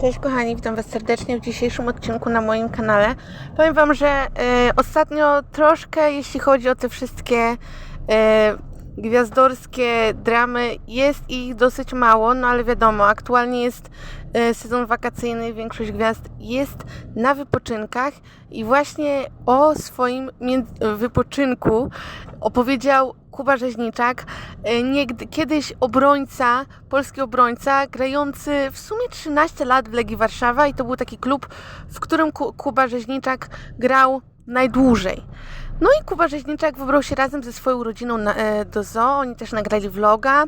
Cześć kochani, witam Was serdecznie w dzisiejszym odcinku na moim kanale. Powiem Wam, że e, ostatnio troszkę, jeśli chodzi o te wszystkie e, gwiazdorskie dramy, jest ich dosyć mało, no ale wiadomo, aktualnie jest e, sezon wakacyjny, większość gwiazd jest na wypoczynkach i właśnie o swoim wypoczynku opowiedział Kuba Rzeźniczak, e, niegdy, kiedyś obrońca, polski obrońca, grający w sumie 13 lat w Legii Warszawa i to był taki klub, w którym Ku- Kuba Rzeźniczak grał najdłużej. No i Kuba Rzeźniczak wybrał się razem ze swoją rodziną na, e, do zoo, oni też nagrali vloga,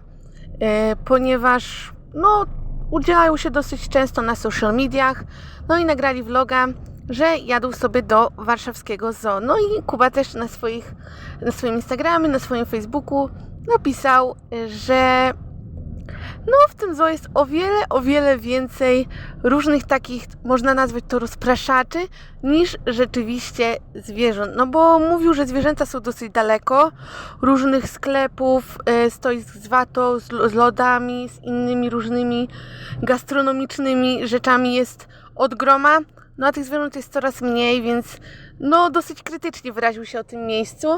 e, ponieważ no, udzielają się dosyć często na social mediach, no i nagrali vloga, że jadą sobie do warszawskiego zoo. No i Kuba też na, swoich, na swoim Instagramie, na swoim Facebooku napisał, że no w tym zoo jest o wiele, o wiele więcej różnych takich, można nazwać to rozpraszaczy, niż rzeczywiście zwierząt. No bo mówił, że zwierzęta są dosyć daleko, różnych sklepów, e, stoisk z watą, z lodami, z innymi różnymi gastronomicznymi rzeczami jest od groma. No a tych zwierząt jest coraz mniej, więc no dosyć krytycznie wyraził się o tym miejscu.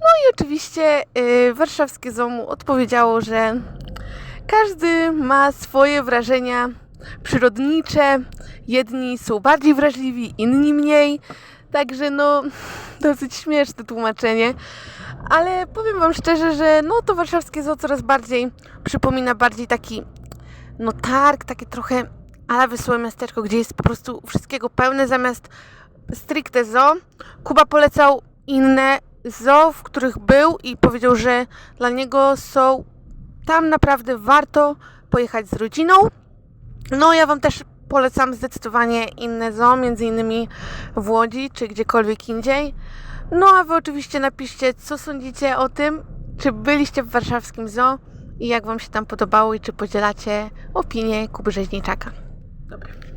No i oczywiście y, warszawskie zoo mu odpowiedziało, że każdy ma swoje wrażenia przyrodnicze. Jedni są bardziej wrażliwi, inni mniej. Także no, dosyć śmieszne tłumaczenie. Ale powiem Wam szczerze, że no to warszawskie zoo coraz bardziej przypomina bardziej taki no targ, takie trochę ale wesołe miasteczko, gdzie jest po prostu wszystkiego pełne zamiast stricte zoo. Kuba polecał inne zoo, w których był i powiedział, że dla niego są tam naprawdę warto pojechać z rodziną. No ja Wam też polecam zdecydowanie inne zoo, między innymi w Łodzi czy gdziekolwiek indziej. No a Wy oczywiście napiszcie, co sądzicie o tym, czy byliście w warszawskim zoo i jak Wam się tam podobało i czy podzielacie opinię Kuby Rzeźniczaka. Dobra.